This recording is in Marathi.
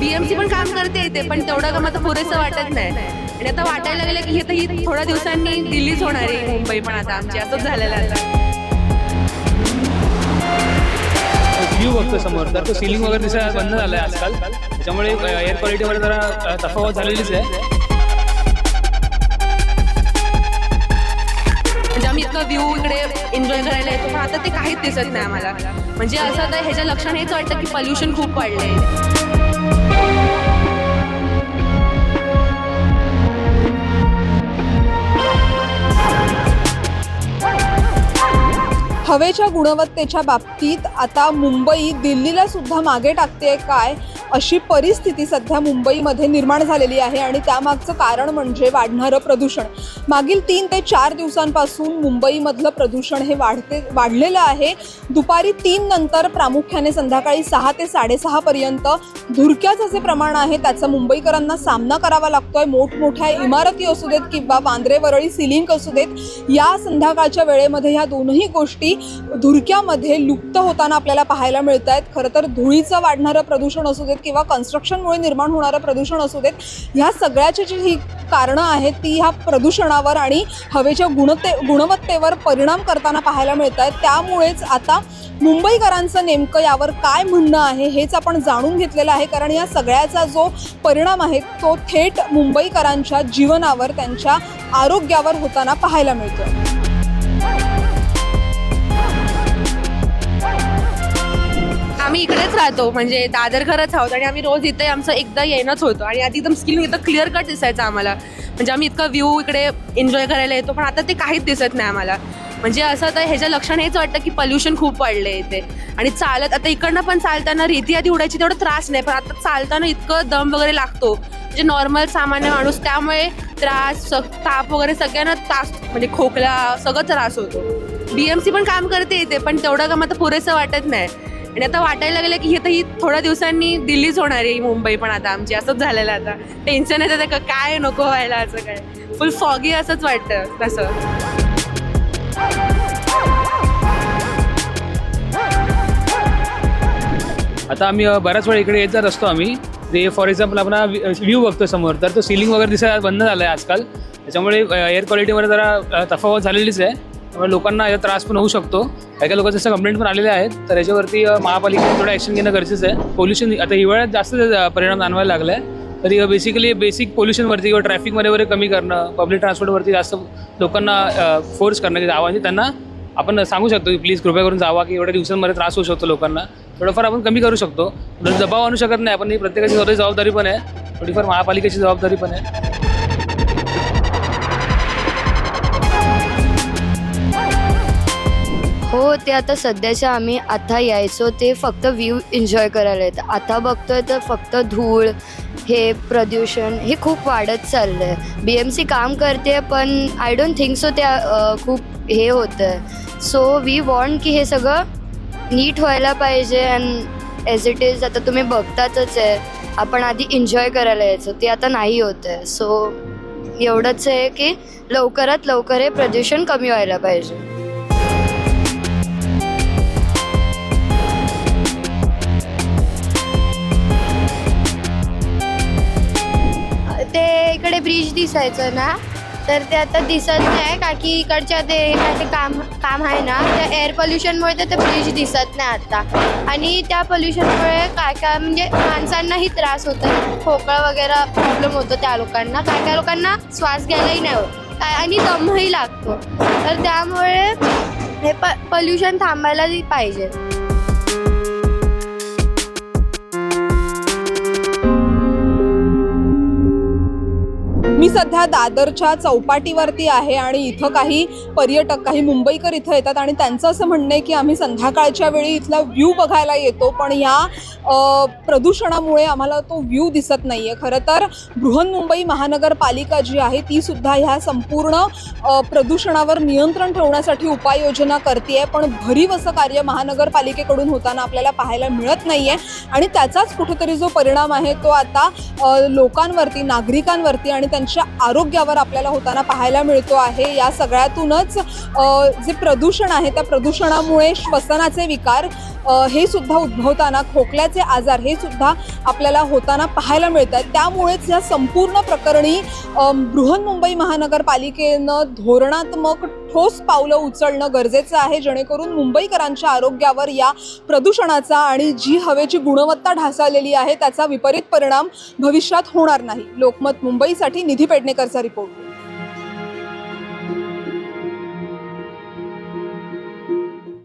बीएमसी पण काम करते येते पण तेवढं काम आता पुरेसं वाटत नाही. आणि आता वाटायला लागलं की हे तर ही थोड्या दिवसांनी दिल्लीच होणार आहे मुंबई पण आता आमची असंच झालेलं आता. व्ह्यू बघतो समोर. तर तो सिलिंग वगैरे दिसायला बंद झालं आहे आजकाल त्याच्यामुळे एअर क्वालिटीमध्ये जरा तफावत झालेलीच आहे. म्हणजे आम्ही इतका व्ह्यू इकडे एन्जॉय करायला येतो पण आता ते काहीच दिसत नाही आम्हाला. म्हणजे असं आता ह्याच्या लक्षण हेच वाटतं की पॉल्युशन खूप वाढलंय. Thank you. हवेच्या गुणवत्तेच्या बाबतीत आता मुंबई दिल्लीला सुद्धा मागे टाकते काय अशी परिस्थिती सध्या मुंबईमध्ये निर्माण झालेली आहे आणि त्यामागचं कारण म्हणजे वाढणारं प्रदूषण. मागील तीन ते चार दिवसांपासून मुंबईमधलं प्रदूषण हे वाढते वाढलेलं आहे. दुपारी तीन नंतर प्रामुख्याने संध्याकाळी सहा ते साडेसहापर्यंत धुरक्याचं जे प्रमाण आहे त्याचा मुंबईकरांना सामना करावा लागतोय. मोठमोठ्या इमारती असू देत किंवा बांद्रे वरळी सिलिंग असू देत या संध्याकाळच्या वेळेमध्ये ह्या दोनही गोष्टी धुरक्यामध्ये लुप्त होताना आपल्याला पाहायला मिळत आहेत खरं तर धुळीचं वाढणारं प्रदूषण असू देत किंवा कन्स्ट्रक्शनमुळे निर्माण होणारं प्रदूषण असू देत ह्या सगळ्याची जी ही कारणं आहेत ती ह्या प्रदूषणावर आणि हवेच्या गुणते गुणवत्तेवर परिणाम करताना पाहायला मिळत आहेत त्यामुळेच आता मुंबईकरांचं नेमकं यावर काय म्हणणं आहे हेच आपण जाणून घेतलेलं आहे. कारण या सगळ्याचा जो परिणाम आहे तो थेट मुंबईकरांच्या जीवनावर त्यांच्या आरोग्यावर होताना पाहायला मिळतोय. आम्ही इकडेच राहतो म्हणजे दादर घरच आहोत आणि आम्ही रोज इथे आमचं एकदा येणंच होतो आणि आधी एकदम स्किन इथं क्लिअर कट दिसायचं आम्हाला. म्हणजे आम्ही इतका व्ह्यू इकडे एन्जॉय करायला येतो पण आता ते काहीच दिसत नाही आम्हाला. म्हणजे असं तर ह्याच्या लक्षण हेच वाटतं की पल्युशन खूप वाढलं इथे. आणि चालत आता इकडनं पण चालताना रेती आधी उडायची तेवढं त्रास नाही पण आता चालताना इतकं दम वगैरे लागतो. म्हणजे नॉर्मल सामान्य माणूस त्यामुळे त्रास स- ताप वगैरे सगळ्यांना त्रास म्हणजे खोकला सगळं त्रास होतो. बीएमसी पण काम करते येते पण तेवढं काम आता पुरेसं वाटत नाही. आणि आता वाटायला लागलं की हे तर ही थोड्या दिवसांनी दिल्लीच होणार आहे मुंबई पण आता आमची असंच झालेलं आता. टेन्शन येतं का काय नको व्हायला असं काय? फुल फॉगी असंच वाटतं तसं. आता आम्ही बऱ्याच वेळा इकडे येत जात असतो आम्ही. ते फॉर एक्झाम्पल आपण व्ह्यू बघतो समोर तर तो सिलिंग वगैरे दिसायला बंद झालं आहे आजकाल. त्याच्यामुळे एअर क्वालिटीमध्ये जरा तफावत झालेलीच आहे. त्यामुळे लोकांना याचा त्रास पण होऊ शकतो. काही काही लोकांचे कंप्लेंट पण आलेले आहेत. तर याच्यावरती महापालिकेने थोडं ॲक्शन घेणं गरजेचं आहे. पोल्युशन आता हिवाळ्यात जास्त परिणाम जाणवायला लागला आहे तरी बेसिकली बेसिक पोल्युशनवरती किंवा ट्रॅफिकमध्ये वगैरे कमी करणं पब्लिक ट्रान्सपोर्टवरती जास्त लोकांना फोर्स करणं की जावा म्हणजे त्यांना आपण सांगू शकतो की प्लीज कृपया करून जावा की एवढ्या दिवसांमध्ये त्रास होऊ शकतो लोकांना. थोडंफार आपण कमी करू शकतो. दबाव आणू शकत नाही. आपण ही प्रत्येकाची स्वतःची जबाबदारी पण आहे. थोडीफार महापालिकेची जबाबदारी पण आहे. हो ते आता सध्याच्या आम्ही आता यायचो ते फक्त व्ह्यू एन्जॉय करायला येतं. आता बघतोय तर फक्त धूळ हे प्रदूषण हे खूप वाढत चाललं आहे बी एम सी काम करते पण आय डोंट थिंक सो त्या खूप हे होतं आहे सो वी वॉन्ट की हे सगळं नीट व्हायला पाहिजे अँड एज इट इज आता तुम्ही बघतातच आहे. आपण आधी एन्जॉय करायला यायचो ते आता नाही होत आहे सो एवढंच आहे की लवकरात लवकर हे प्रदूषण कमी व्हायला पाहिजे. इकडे ब्रिज दिसायचं ना तर ते आता दिसत नाही का की इकडच्या ते काय ते काम काम आहे ना त्या एअर पोल्युशनमुळे तर ते ब्रिज दिसत नाही आता. आणि त्या पोल्युशनमुळे काय काय म्हणजे माणसांनाही त्रास होतो. खोकळा वगैरे प्रॉब्लेम होतो त्या लोकांना काय काय लोकांना श्वास घ्यायलाही नाही होत. काय आणि दमही लागतो. तर त्यामुळे हे प पॉल्युशन थांबायला पाहिजे. मी सध्या दादरच्या चौपाटीवरती आहे आणि इथं काही पर्यटक काही मुंबईकर इथं येतात आणि त्यांचं असं म्हणणं आहे की आम्ही संध्याकाळच्या वेळी इथला व्ह्यू बघायला येतो पण ह्या प्रदूषणामुळे आम्हाला तो व्ह्यू दिसत नाही आहे खरं तर बृहन्मुंबई महानगरपालिका जी आहे ती सुद्धा ह्या संपूर्ण प्रदूषणावर नियंत्रण ठेवण्यासाठी उपाययोजना करते पण भरीव असं कार्य महानगरपालिकेकडून होताना आपल्याला पाहायला मिळत नाही आहे आणि त्याचाच कुठेतरी जो परिणाम आहे तो आता लोकांवरती नागरिकांवरती आणि त्यांच्या लोकांच्या आरोग्यावर आपल्याला होताना पाहायला मिळतो आहे. या सगळ्यातूनच जे प्रदूषण आहे त्या प्रदूषणामुळे श्वसनाचे विकार हे सुद्धा उद्भवताना खोकल्याचे आजार हे सुद्धा आपल्याला होताना पाहायला मिळत आहेत त्यामुळेच या संपूर्ण प्रकरणी बृहन्मुंबई महानगरपालिकेनं धोरणात्मक ठोस पावलं उचलणं गरजेचं आहे जेणेकरून मुंबईकरांच्या आरोग्यावर या प्रदूषणाचा आणि जी हवेची गुणवत्ता ढासळलेली आहे त्याचा विपरीत परिणाम भविष्यात होणार नाही. लोकमत मुंबईसाठी निधी पेडणेकरचा रिपोर्ट.